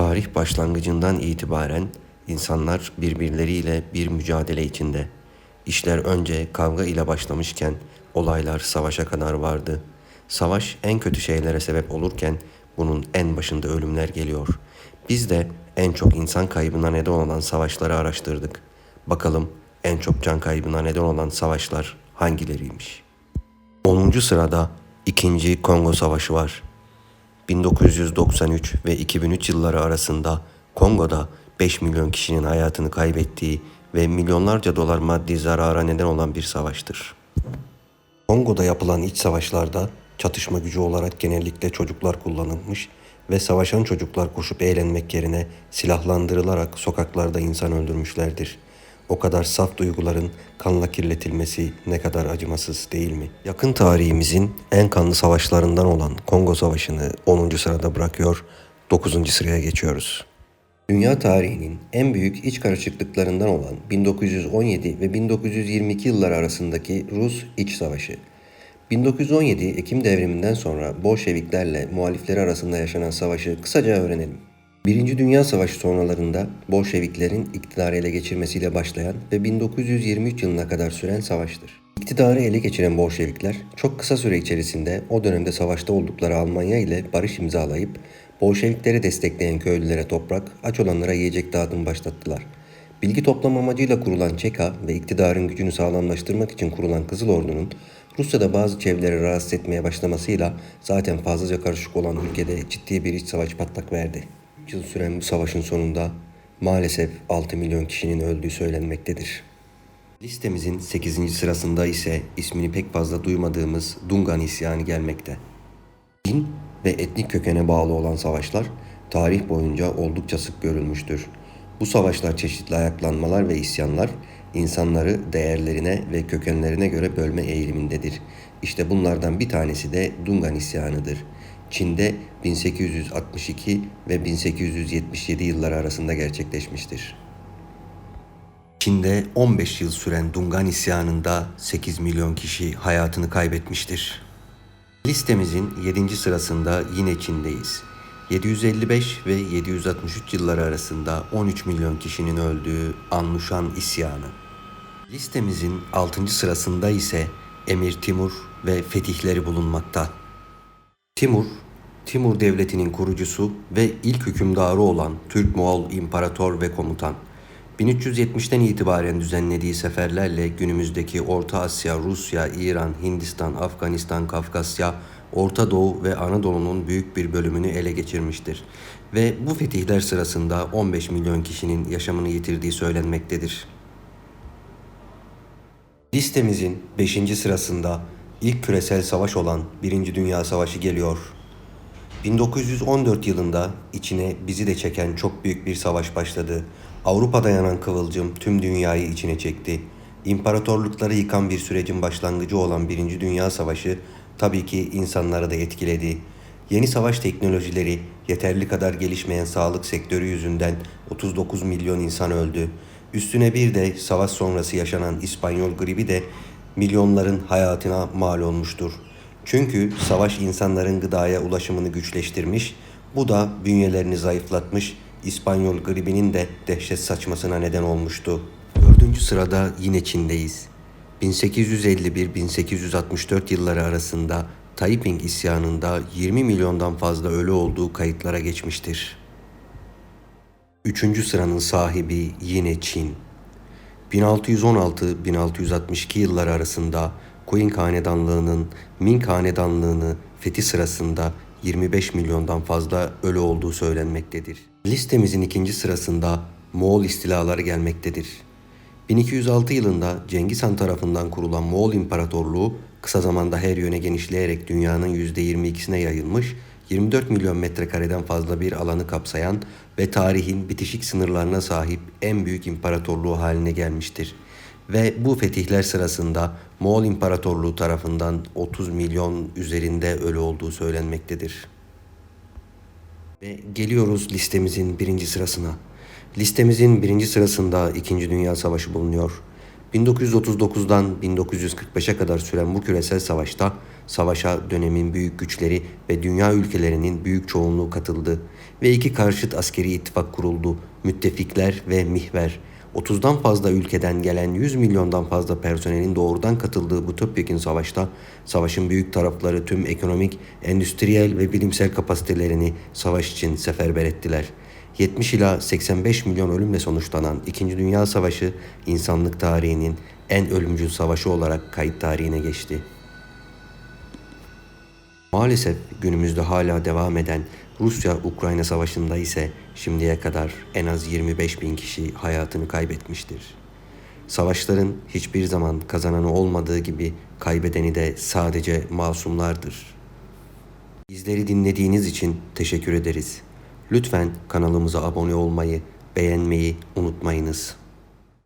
Tarih başlangıcından itibaren insanlar birbirleriyle bir mücadele içinde. İşler önce kavga ile başlamışken olaylar savaşa kadar vardı. Savaş en kötü şeylere sebep olurken bunun en başında ölümler geliyor. Biz de en çok insan kaybına neden olan savaşları araştırdık. Bakalım en çok can kaybına neden olan savaşlar hangileriymiş? 10. sırada 2. Kongo Savaşı var. 1993 ve 2003 yılları arasında Kongo'da 5 milyon kişinin hayatını kaybettiği ve milyonlarca dolar maddi zarara neden olan bir savaştır. Kongo'da yapılan iç savaşlarda çatışma gücü olarak genellikle çocuklar kullanılmış ve savaşan çocuklar koşup eğlenmek yerine silahlandırılarak sokaklarda insan öldürmüşlerdir. O kadar saf duyguların kanla kirletilmesi ne kadar acımasız değil mi? Yakın tarihimizin en kanlı savaşlarından olan Kongo Savaşı'nı 10. sırada bırakıyor, 9. sıraya geçiyoruz. Dünya tarihinin en büyük iç karışıklıklarından olan 1917 ve 1922 yılları arasındaki Rus İç Savaşı. 1917 Ekim devriminden sonra Bolşeviklerle muhalifleri arasında yaşanan savaşı kısaca öğrenelim. Birinci Dünya Savaşı sonralarında Bolşeviklerin iktidarı ele geçirmesiyle başlayan ve 1923 yılına kadar süren savaştır. İktidarı ele geçiren Bolşevikler çok kısa süre içerisinde o dönemde savaşta oldukları Almanya ile barış imzalayıp Bolşevikleri destekleyen köylülere toprak, aç olanlara yiyecek dağıtım başlattılar. Bilgi toplam amacıyla kurulan ÇEKA ve iktidarın gücünü sağlamlaştırmak için kurulan Kızıl Ordu'nun Rusya'da bazı çevreleri rahatsız etmeye başlamasıyla zaten fazlaca karışık olan ülkede ciddi bir iç savaş patlak verdi. Yıl süren bu savaşın sonunda maalesef 6 milyon kişinin öldüğü söylenmektedir. Listemizin 8. sırasında ise ismini pek fazla duymadığımız Dungan isyanı gelmekte. Din ve etnik kökene bağlı olan savaşlar tarih boyunca oldukça sık görülmüştür. Bu savaşlar çeşitli ayaklanmalar ve isyanlar insanları değerlerine ve kökenlerine göre bölme eğilimindedir. İşte bunlardan bir tanesi de Dungan isyanıdır. Çin'de 1862 ve 1877 yılları arasında gerçekleşmiştir. Çin'de 15 yıl süren Dungan isyanında 8 milyon kişi hayatını kaybetmiştir. Listemizin 7. sırasında yine Çin'deyiz. 755 ve 763 yılları arasında 13 milyon kişinin öldüğü Anluşan isyanı. Listemizin 6. sırasında ise Emir Timur ve fetihleri bulunmakta. Timur, Timur Devleti'nin kurucusu ve ilk hükümdarı olan Türk-Moğol imparator ve komutan. 1370'ten itibaren düzenlediği seferlerle günümüzdeki Orta Asya, Rusya, İran, Hindistan, Afganistan, Kafkasya, Orta Doğu ve Anadolu'nun büyük bir bölümünü ele geçirmiştir. Ve bu fetihler sırasında 15 milyon kişinin yaşamını yitirdiği söylenmektedir. Listemizin 5. sırasında ilk küresel savaş olan 1. Dünya Savaşı geliyor. 1914 yılında içine bizi de çeken çok büyük bir savaş başladı. Avrupa'da yanan kıvılcım tüm dünyayı içine çekti. İmparatorlukları yıkan bir sürecin başlangıcı olan Birinci Dünya Savaşı tabii ki insanları da etkiledi. Yeni savaş teknolojileri, yeterli kadar gelişmeyen sağlık sektörü yüzünden 39 milyon insan öldü. Üstüne bir de savaş sonrası yaşanan İspanyol gribi de milyonların hayatına mal olmuştur. Çünkü savaş insanların gıdaya ulaşımını güçleştirmiş, bu da bünyelerini zayıflatmış, İspanyol gribinin de dehşet saçmasına neden olmuştu. Dördüncü sırada yine Çin'deyiz. 1851-1864 yılları arasında Taiping isyanında 20 milyondan fazla ölü olduğu kayıtlara geçmiştir. Üçüncü sıranın sahibi yine Çin. 1616-1662 yılları arasında Qing Hanedanlığı'nın Ming Hanedanlığı'nı fethi sırasında 25 milyondan fazla ölü olduğu söylenmektedir. Listemizin ikinci sırasında Moğol istilaları gelmektedir. 1206 yılında Cengiz Han tarafından kurulan Moğol İmparatorluğu kısa zamanda her yöne genişleyerek dünyanın %22'sine yayılmış, 24 milyon metrekareden fazla bir alanı kapsayan ve tarihin bitişik sınırlarına sahip en büyük imparatorluğu haline gelmiştir. Ve bu fetihler sırasında Moğol İmparatorluğu tarafından 30 milyon üzerinde ölü olduğu söylenmektedir. Ve geliyoruz listemizin birinci sırasına. Listemizin birinci sırasında İkinci Dünya Savaşı bulunuyor. 1939'dan 1945'e kadar süren bu küresel savaşta Savaşa dönemin büyük güçleri ve dünya ülkelerinin büyük çoğunluğu katıldı ve iki karşıt askeri ittifak kuruldu. Müttefikler ve mihver. 30'dan fazla ülkeden gelen 100 milyondan fazla personelin doğrudan katıldığı bu topyekun savaşta savaşın büyük tarafları tüm ekonomik, endüstriyel ve bilimsel kapasitelerini savaş için seferber ettiler. 70 ila 85 milyon ölümle sonuçlanan İkinci Dünya Savaşı insanlık tarihinin en ölümcül savaşı olarak kayıt tarihine geçti. Maalesef günümüzde hala devam eden Rusya-Ukrayna savaşında ise şimdiye kadar en az 25 bin kişi hayatını kaybetmiştir. Savaşların hiçbir zaman kazananı olmadığı gibi kaybedeni de sadece masumlardır. Bizleri dinlediğiniz için teşekkür ederiz. Lütfen kanalımıza abone olmayı, beğenmeyi unutmayınız.